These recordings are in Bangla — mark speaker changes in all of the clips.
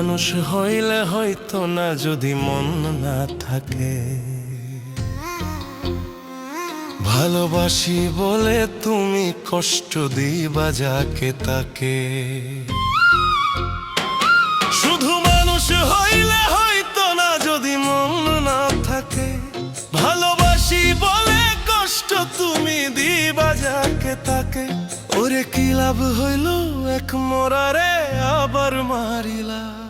Speaker 1: মানুষ হইলে হয়তো না যদি মন না থাকে। ভালোবাসি বলে তুমি কষ্ট দিবা যাকে তাকে। শুধু মানুষ হইলে হয়তো না যদি মন না থাকে। ভালোবাসি বলে কষ্ট তুমি দিবা যাকে তাকে। ওরে কি লাভ হইল? এক মরারে আবার মারিলা।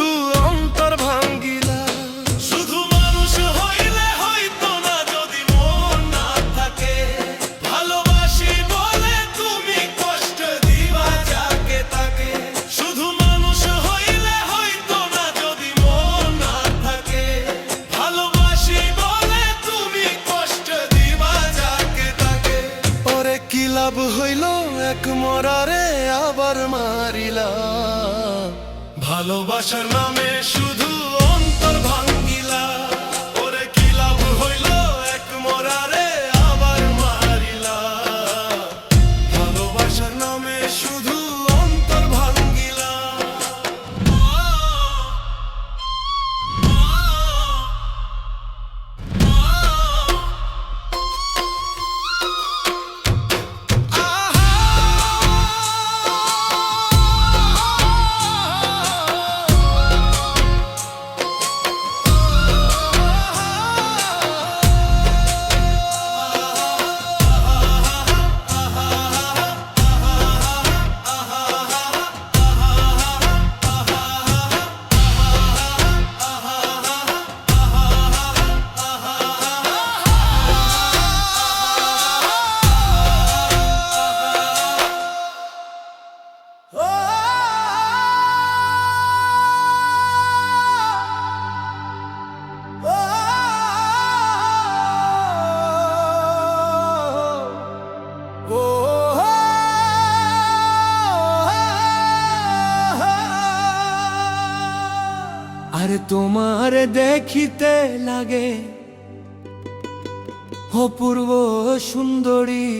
Speaker 1: ভালোবাসার
Speaker 2: তোমার দেখিতে লাগে। অপূর্ব সুন্দরী,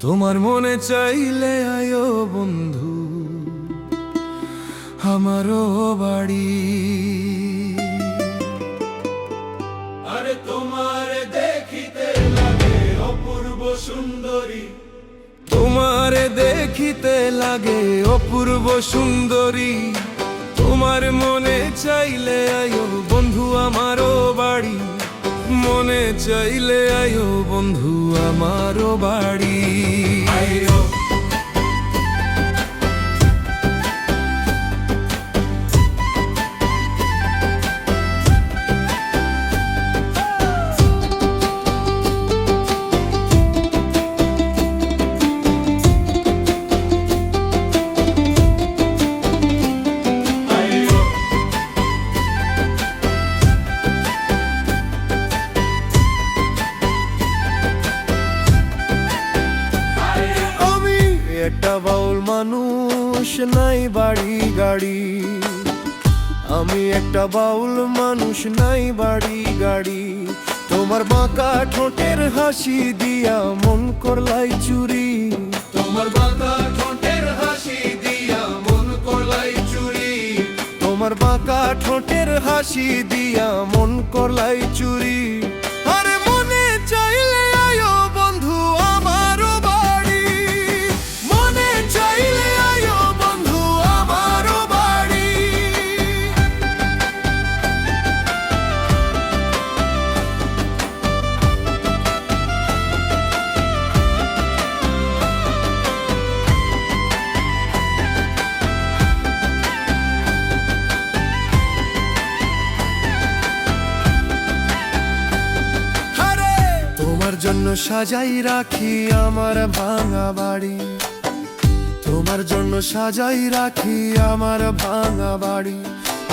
Speaker 2: তোমার মনে চাইলে আয়ো বন্ধু, আমারও বাড়ি। আরে তোমার দেখিতে লাগে অপূর্ব সুন্দরী। তোমার দেখিতে লাগে অপূর্ব সুন্দরী। তোমার মনে চাইলে আয়ো বন্ধু আমারও বাড়ি। মনে চাইলে আয়ো বন্ধু আমারও বাড়ি। আয়ো নাই বাড়ি গাড়ি। আমি একটা বাউল মানুষ নাই বাড়ি গাড়ি। তোমার বাঁকা ঠোঁটের হাসি দিয়া মন করলাই চুরি। তোমার বাঁকা ঠোঁটের হাসি দিয়া মন করলাই চুরি। তোমার বাঁকা ঠোঁটের হাসি দিয়া মন করলাই চুরি। আরে মনে চাইলে সাজাই রাখি আমার ভাঙা বাড়ি। তোমার জন্য সাজাই রাখি আমার ভাঙা বাড়ি।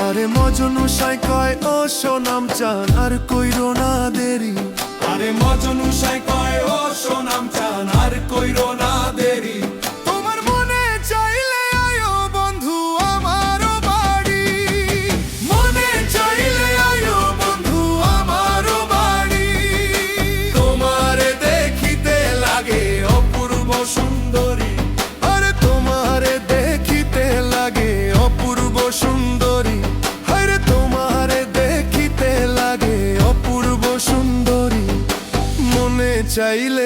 Speaker 2: আরে মজনু সাই কয়, ও সোনাম চান, আর কইরো না দেরি। আরে মজনু সাই কয়, ও সোনাম চান, আর কইরো না চাইলে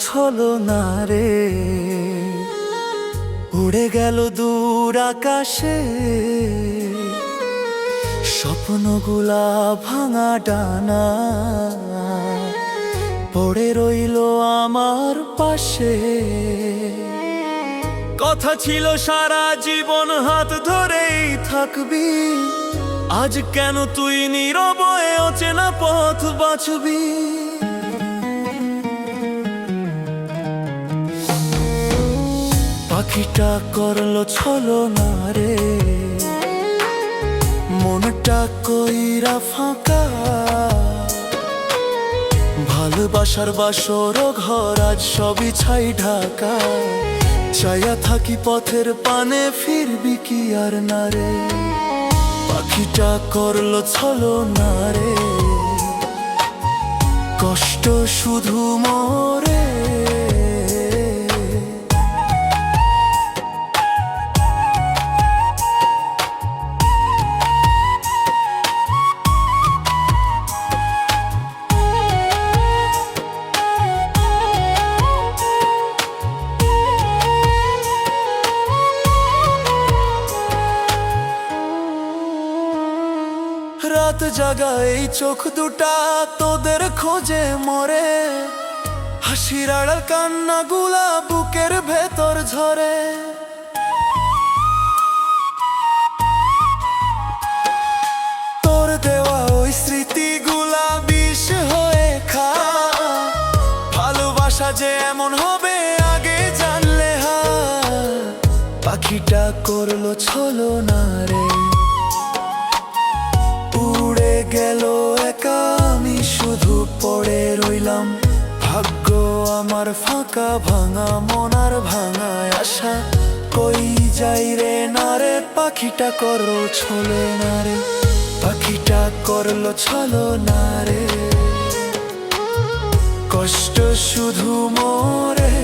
Speaker 3: ছলো না রে উড়ে গেল দূর আকাশে। স্বপ্নগুলা ভাঙা ডানা। পড়ে রইল আমার পাশে। কথা ছিল সারা জীবন হাত ধরেই থাকবি। আজ কেন তুই নীরবয়ে অচেনা পথ বাছবি? পাখিটা করল ছলো না রে। মনটা কইরা ফাঁকা। ভালোবাসার বাসর ঘর আজ সবই ছাই ঢাকা। চাইয়া থাকি পথের পানে ফিরবি কি আর না রে। পাখিটা করল ছলো না রে। কষ্ট শুধু মরে। রাত এই চোখ দুটা তোদের খোঁজে মরে। হাসির আড়াল কান্না গুলা বুকের ভেতর ঝরে। তোর দেওয়া ওই স্মৃতিগুলা বিষ হয়ে খা। ভালোবাসা যে এমন হবে আগে জানলে হা। পাখিটা করল ছলো না ফাঁকা ভাঙা, মনার ভাঙা আশা। কই যাই রে না রে, পাখিটা করো, ছলো না রে। পাখিটা করল, ছলো না রে। কষ্ট শুধু মোরে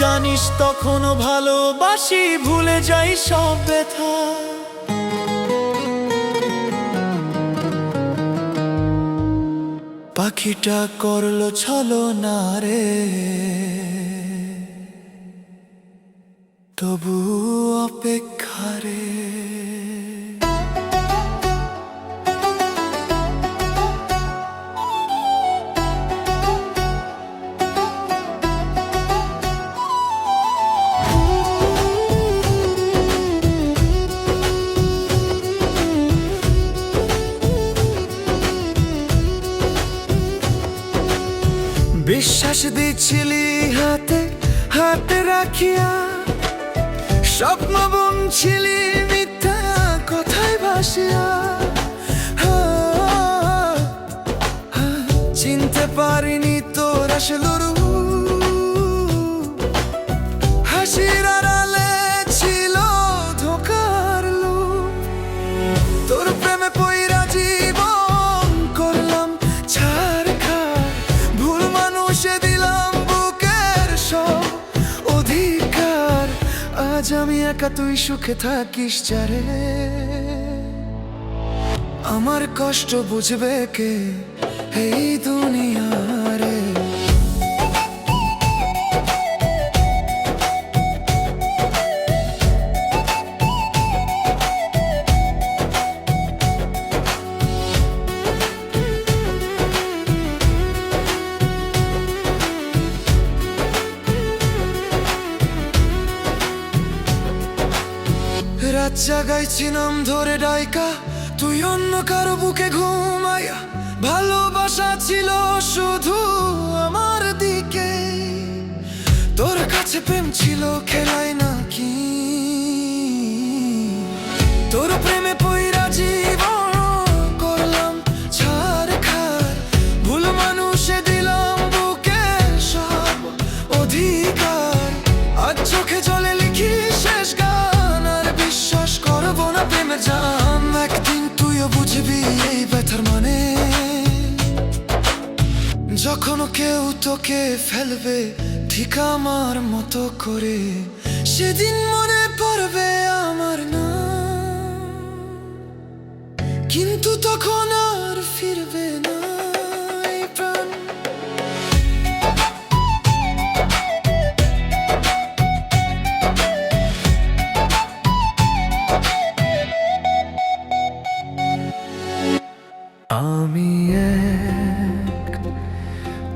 Speaker 3: জানিস তখন ভালোবাসি ভুলে যাই সব ব্যথা। পাখিটা করল ছলো না রে। তবু
Speaker 2: পারিনি তোর আসলে হাসির আড়ালে ছিল ধোকার তোর প্রেমে পইরা জীবন করলাম ছাড় খা ভুল মানুষে দিলাম বুকের সব অধিকার। আজ আমি একা তুই সুখে থাকিস চারে। আমার কষ্ট বুঝবে কে? এই রাত জাগাইছিলাম ধরে ডাইকা তুই অন্য কারও বুকে ঘুমাইয়া ভালোবাসা ছিল শুধু আমার দিকে। তোর কাছে প্রেম ছিল খেলাই নাকি? তোর প্রেমে পইরা জীবন করলাম ছাড় ভুল মানুষে দিলাম বুকে সব অধিকার। চোখে লিখি শেষ আর বিশ্বাস করব না প্রেমের জান একদিন তুইও বুঝবি এই ব্যথার মানে। যখন কেউ তোকে ফেলবে, ঠিক আমার মতো করে, সেদিন মনে পড়বে আমার না কিন্তু তখন আর ফিরবে না।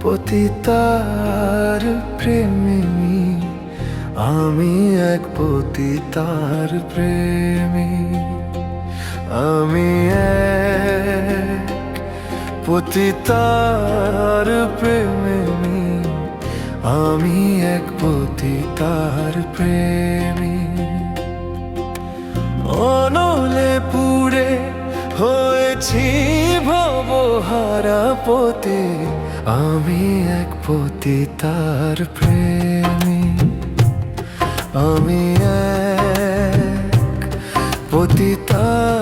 Speaker 2: পতিতার প্রেমী আমি এক পতিতার প্রেমী। আমি এক পতিতার প্রেমী আমি এক পতিতার প্রেমী। অনলে পুড়ে হয়েছি ভবহারা পতে আমি এক পতিতার প্রেমী। আমি এক পতিতার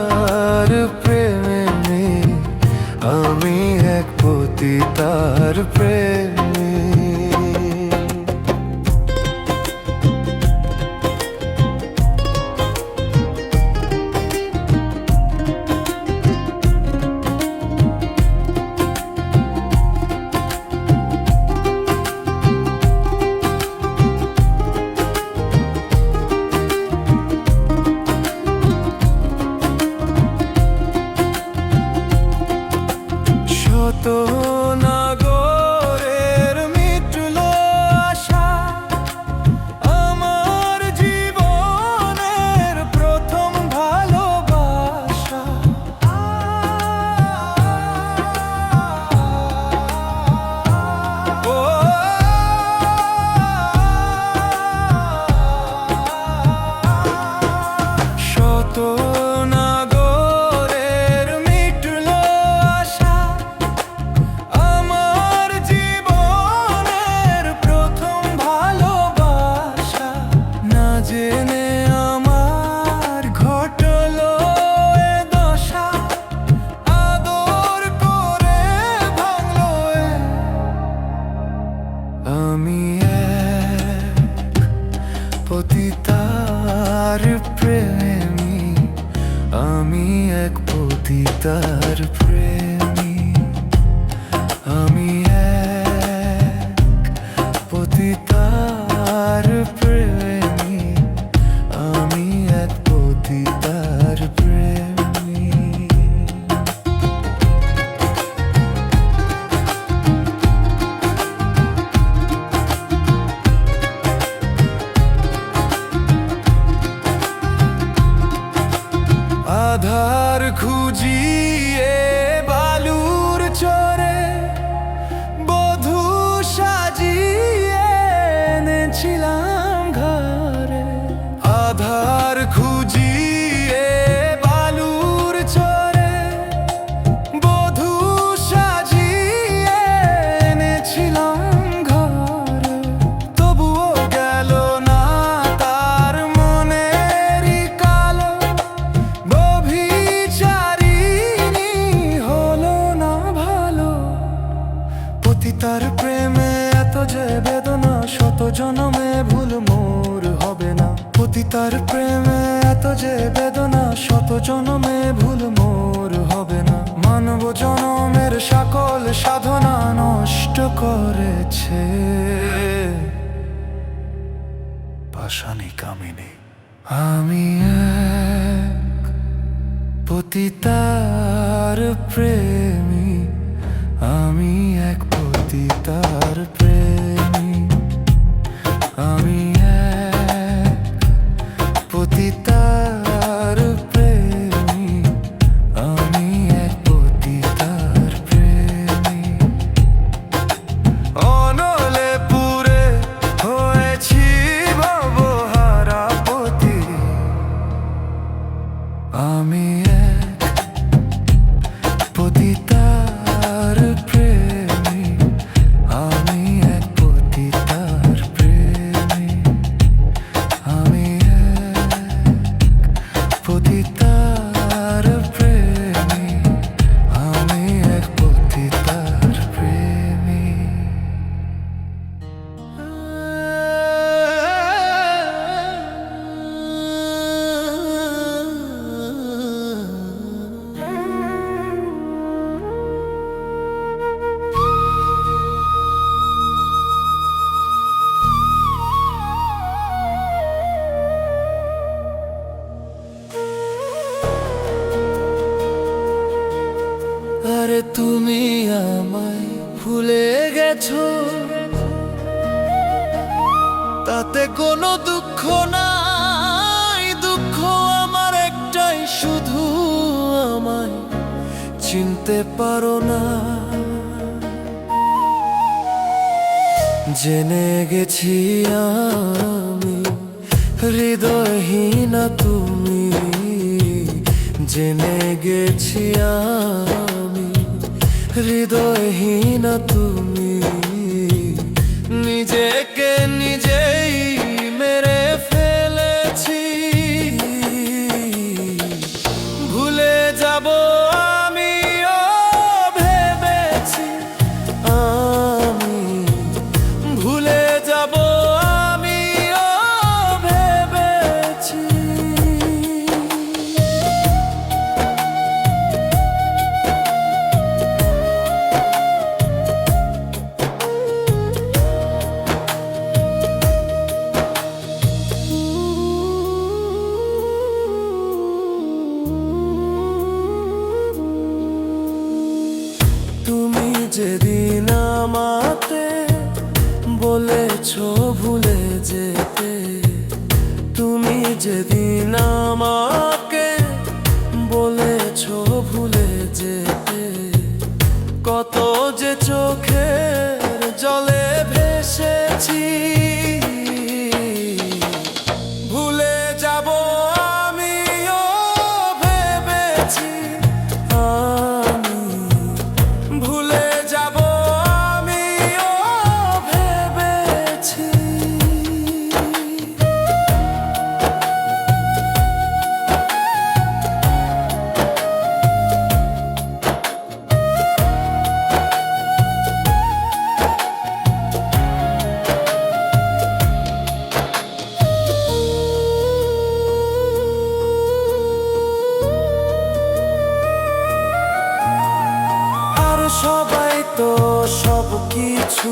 Speaker 2: তার প্রেমে এত যে বেদনা, শত জনমে ভুল মোর হবে না। প্রতি তার প্রেমে এত যে বেদনা, শত
Speaker 3: জনমে ভুল মোর হবে না। মানব জনমের সকল সাধনা নষ্ট করেছে। পাশানি কামিনী। আমি এক পতিতার প্রেমী, আমি এক পতিতার চিনতে পারো না। জেনে গেছি আমি, হৃদয়হীনা তুমি। জেনে গেছি আমি, হৃদয়হীনা তুমি। নিজেকে নিজেই সবাই তো সব কিছু